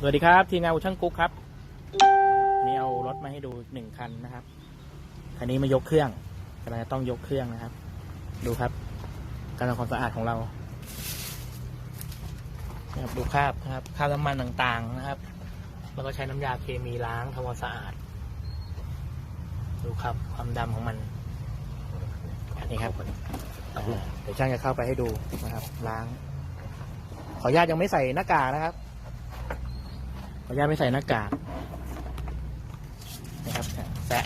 สวัสดีครับ ทีมงานอูช่างกุ๊กครับนนี้เอารถมาให้ดูหนึ่งคันนะครับ คันนี้มายกเครื่องกำลังจะต้องยกเครื่องนะครับ ดูครับ การทำความสะอาดของเรานะครับดูคราบนะครับคราบน้ำมันต่างๆนะครับ แล้วก็ใช้น้ำยาเคมีล้างทำความสะอาด ดูครับความดำของมัน อันนี้ครับเดี๋ยวช่างจะเข้าไปให้ดูนะครับ ล้าง ขออนุญาตยังไม่ใส่หน้ากากนะครับ ออนุญาตไม่ใส่หน้ากากนะครับแซะ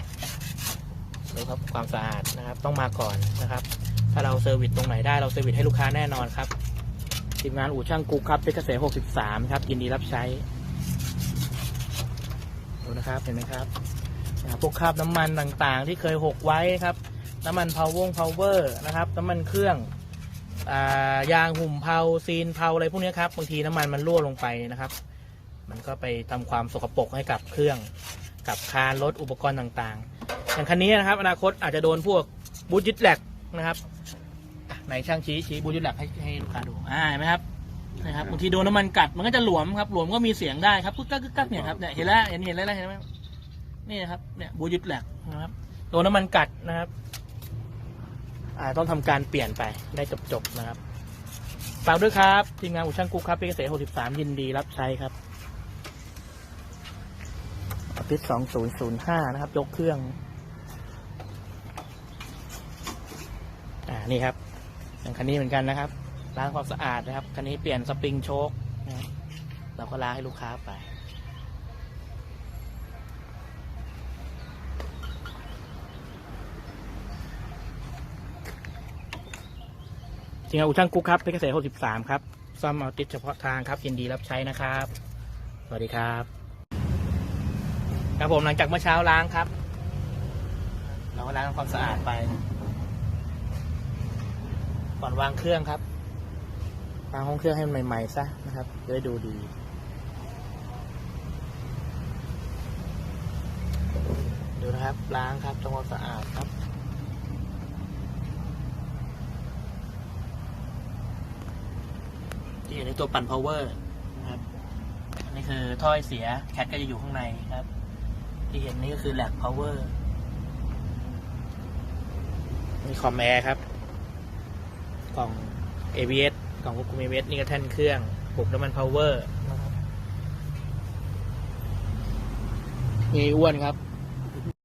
ดูครับความสะอาดนะครับ ต้องมาก่อนนะครับ ถ้าเราเซอร์วิสตรงไหนได้เราเซอร์วิสให้ลูกค้าแน่นอนครับทีมงานอู่ช่างกุ๊กครับเพชรเกษม63 ครับยินดีรับใช้ดูนะครับเห็นไหมครับพวกคราบน้ำมันต่างๆ ที่เคยหกไว้ครับ น้ำมันพาววงพาวเวอร์นะครับ น้ำมันเครื่องอายางหุ่มเผาซีนเผาอะไรพวกนี้ครับบางทีน้ำมันมันรั่วลงไปนะครับ มันก็ไปทำความสกปรกให้กับเครื่อง กับคานรถอุปกรณ์ต่างๆ อย่างคันนี้นะครับ อนาคตอาจจะโดนพวกบูทยึดแหลกนะครับไหนช่างชี้ชี้บูทยึดแหลกให้ให้ลูกค้าดูอ่าเห็นไหมครับนะครับบางทีโดนน้ำมันกัดมันก็จะหลวมครับหลวมก็มีเสียงได้ครับกึกกักกึกกักเนี่ยครับเนี่ยเห็นแล้วเห็นเห็นแล้วเห็นไหมนี่นะครับเนี่ยบูทยึดแหลกนะครับโดนน้ำมันกัดนะครับอ่าต้องทำการเปลี่ยนไปได้จบๆนะครับฝากด้วยครับ ทีมงานอุช่างกุ๊กครับพีเกษตร63 ยินดีรับใช้ครับ ออฟฟิศ2005นะครับ ยกเครื่อง อ่า นี่ครับอย่างคันนี้เหมือนกันนะครับ ล้างความสะอาดนะครับ คันนี้เปลี่ยนสปริงโชคนะคเราก็ล้างให้ลูกค้าไปทีมงานอุช่างกุ๊กครับเพชรเกษตร63 ครับ ซ่อมเอาติดเฉพาะทางครับ ยินดีรับใช้นะครับ สวัสดีครับ ครับผมหลังจากเมื่อเช้าล้างครับ เราก็ล้างทำความสะอาดไป ก่อนวางเครื่องครับล้างห้องเครื่องให้มันใหม่ๆซะนะครับจะได้ดูดีดูนะครับ ล้างครับทำความสะอาดครับที่อยู่ในตัวปั่น power นะครับอันนี้คือถ้อยเสียแคทก็จะอยู่ข้างในครับ ที่เห็นนี่ก็คือแหลก power มีคอมแอร์ครับ กล่อง ABS กล่องควบคุม ABS นี่ก็แท่นเครื่องปลุกน้ำมัน power นะครับมีอ้วนครับ